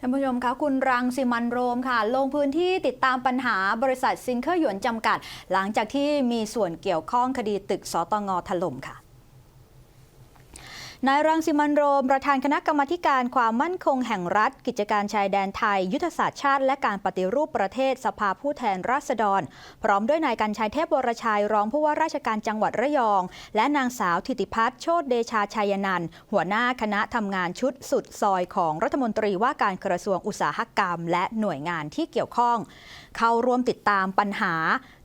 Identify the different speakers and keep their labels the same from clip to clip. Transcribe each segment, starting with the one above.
Speaker 1: ท่านผู้ชมคะคุณรังสิมันโรมค่ะ ลงพื้นที่ติดตามปัญหาบริษัทซิงเคอร์หยวนจำกัด หลังจากที่มีส่วนเกี่ยวข้องคดีตึกสตงถล่มค่ะ นายรังสิมันโรม ประธานคณะกรรมการความมั่นคงแห่งรัฐ กิจการชายแดนไทย ยุทธศาสตร์ชาติ และการปฏิรูปประเทศสภาผู้แทนราษฎร พร้อมด้วยนายกันชัยเทพวรชัยรองผู้ว่าราชการจังหวัดระยอง และนางสาวธิติพัฒน์โชติเดชาชัยนันท์หัวหน้าคณะทำงานชุดสุดซอยของรัฐมนตรีว่าการกระทรวงอุตสาหกรรม และหน่วยงานที่เกี่ยวข้อง เข้าร่วมติดตามปัญหา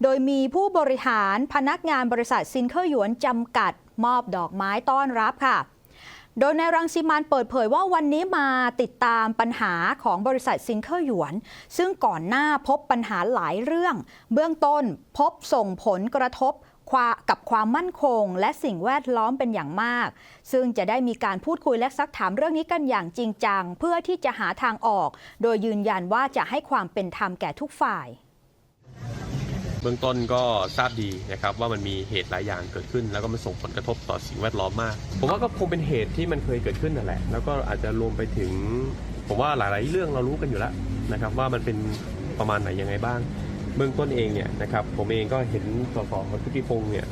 Speaker 1: โดยมีผู้บริหารพนักงานบริษัทซินเคอร์หยวนจำกัดมอบดอกไม้ต้อนรับค่ะ โดยในายรังสิมันเปิดเผยว่าวันนี้มาติดตามปัญหาของบริษัทซินเคอร์หยวน ซึ่งก่อนหน้าพบปัญหาหลายเรื่อง เบื้องต้นพบส่งผลกระทบกับความมั่นคง และสิ่งแวดล้อมเป็นอย่างมาก ซึ่งจะได้มีการพูดคุยและซักถามเรื่องนี้กันอย่างจริงจัง เพื่อที่จะหาทางออก โดยยืนยันว่าจะให้ความเป็นธรรมแก่ทุกฝ่าย
Speaker 2: เบื้องต้นก็ทราบดีนะครับว่ามันมีเหตุหลายอย่างเกิดขึ้น แล้วก็มันส่งผลกระทบต่อสิ่งแวดล้อมมาก ผมว่าก็คงเป็นเหตุที่มันเคยเกิดขึ้นนั่นแหละ แล้วก็อาจจะรวมไปถึง ผมว่าหลายๆ เรื่องเรารู้กันอยู่แล้วนะครับว่ามันเป็นประมาณไหนยังไงบ้าง เบื้องต้นเองเนี่ยนะครับผมเองก็เห็นสสพุทธิพงศ์เนี่ย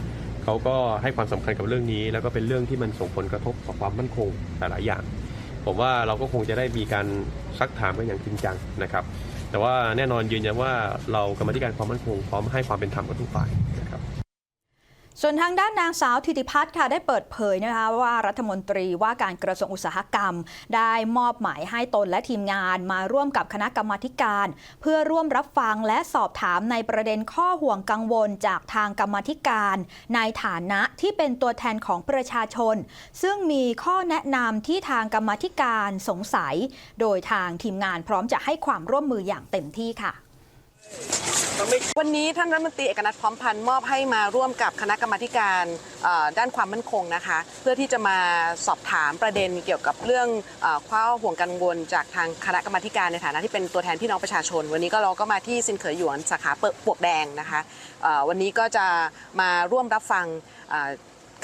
Speaker 2: เขาก็ให้ความสำคัญกับเรื่องนี้ แล้วก็เป็นเรื่องที่มันส่งผลกระทบต่อความมั่นคงหลายๆอย่าง ผมว่าเราก็คงจะได้มีการซักถามกันอย่างจริงจังนะครับ แต่ว่าแน่นอนยืนยันว่าเรากรรมธิการความมั่นคงพร้อมให้ความเป็นธรรมกับทุกฝ่ายนะครับ
Speaker 1: ส่วนทางด้านนางสาวธิติพัฒน์ค่ะได้เปิดเผยนะคะว่ารัฐมนตรีว่าการกระทรวงอุตสาหกรรม ได้มอบหมายให้ตนและทีมงานมาร่วมกับคณะกรรมาธิการ เพื่อร่วมรับฟังและสอบถามในประเด็นข้อห่วงกังวลจากทางกรรมาธิการ ในฐานะที่เป็นตัวแทนของประชาชน ซึ่งมีข้อแนะนำที่ทางกรรมาธิการสงสัย โดยทางทีมงานพร้อมจะให้ความร่วมมืออย่างเต็มที่ค่ะ
Speaker 3: วันนี้ท่านรัฐมนตรีเอกนัทพร้อมพันธ์มอบให้มาร่วมกับคณะกรรมาการด้านความมั่นคงนะคะ เพื่อที่จะมาสอบถามประเด็นเกี่ยวกับเรื่องข้อห่วงกังวลจากทางคณะกรรมาการในฐานะที่เป็นตัวแทนพี่น้องประชาชน วันนี้ก็เราก็มาที่ซินเขยหยวนสาขาเปิดปลวกแดงนะคะวันนี้ก็จะมาร่วมรับฟัง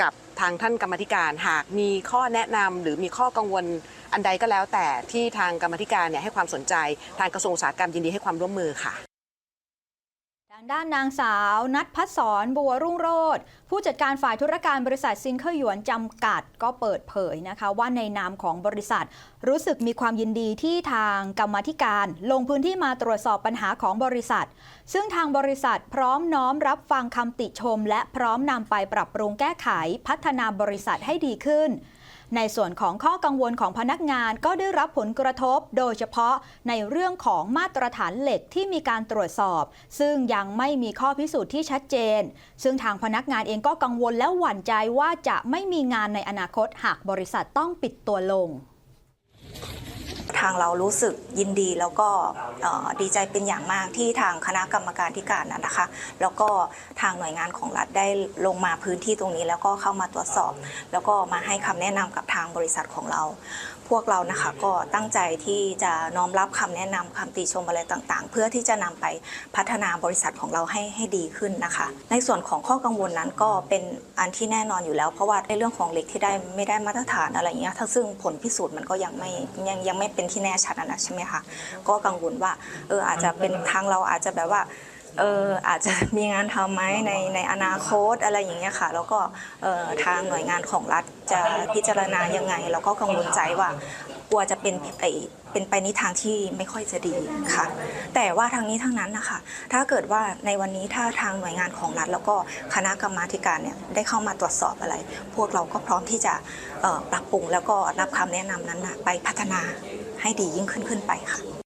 Speaker 3: กับทางท่านกรรมธิการหากมีข้อแนะนำหรือมีข้อกังวลอันใดก็แล้วแต่ที่ทางกรรมธิการเนี่ยให้ความสนใจ ทางกระทรวงอุตสาหกรรมยินดีให้ความร่วมมือค่ะา
Speaker 1: งด้านนางสาวนัทพัฒสอนบัวรุ่งโรธผู้จัดการฝ่ายธุรการบริษัทซินเคอร์หยวนจำกัดก็เปิดเผยนะคะว่าในนามของบริษัท รู้สึกมีความยินดีที่ทางกรรมธิการ ลงพื้นที่มาตรวจสอบปัญหาของบริษัท ซึ่งทางบริษัทพร้อมน้อมรับฟังคำติชม และพร้อมนำไปปรับปรุงแก้ไขพัฒนาบริษัทให้ดีขึ้น ในส่วนของข้อกังวลของพนักงานก็ได้รับผลกระทบ โดยเฉพาะในเรื่องของมาตรฐานเหล็กที่มีการตรวจสอบ ซึ่งยังไม่มีข้อพิสูจน์ที่ชัดเจน ซึ่งทางพนักงานเองก็กังวลและหวั่นใจว่าจะไม่มีงานในอนาคตหากบริษัทต้องปิดตัวลง
Speaker 4: ทางเรารู้สึกยินดีแล้วก็ดีใจเป็นอย่างมากที่ทางคณะกรรมการที่การนะนะคะ แล้วก็ทางหน่วยงานของรัฐได้ลงมาพื้นที่ตรงนี้ แล้วก็เข้ามาตรวจสอบ แล้วก็มาให้คำแนะนำกับทางบริษัทของเรา พวกเรานะคะก็ตั้งใจที่จะน้อมรับคำแนะนำคำติชมอะไรต่างๆ เพื่อที่จะนำไปพัฒนาบริษัทของเราให้ให้ดีขึ้นนะคะ ในส่วนของข้อกังวลนั้นก็เป็นอันที่แน่นอนอยู่แล้ว เพราะว่าในเรื่องของเหล็กที่ได้ไม่ได้มาตรฐานอะไรอย่างเงี้ยถ้าซึ่งผลพิสูจน์มันก็ยังไม่ยังยังไม่เป็นที่แน่ชัดนะใช่ไหมคะก็กังวลว่าเอออาจจะเป็นทางเราอาจจะแบบว่าเอออาจจะมีงานทำไหมในในอนาคตอะไรอย่างเงี้ยค่ะ แล้วก็เออทางหน่วยงานของรัฐจะพิจารณายังไง แล้วก็กังวลใจว่ากลัวจะเป็นไอเป็นไปในทางที่ไม่ค่อยจะดีค่ะ แต่ว่าทางนี้ทางนั้นนะคะถ้าเกิดว่าในวันนี้ถ้าทางหน่วยงานของรัฐ แล้วก็คณะกรรมาการเนี่ยได้เข้ามาตรวจสอบอะไร พวกเราก็พร้อมที่จะปรับปรุงแล้วก็รับคำแนะนำนั้นนะไปพัฒนา ให้ดียิ่งขึ้นขึ้นไปค่ะ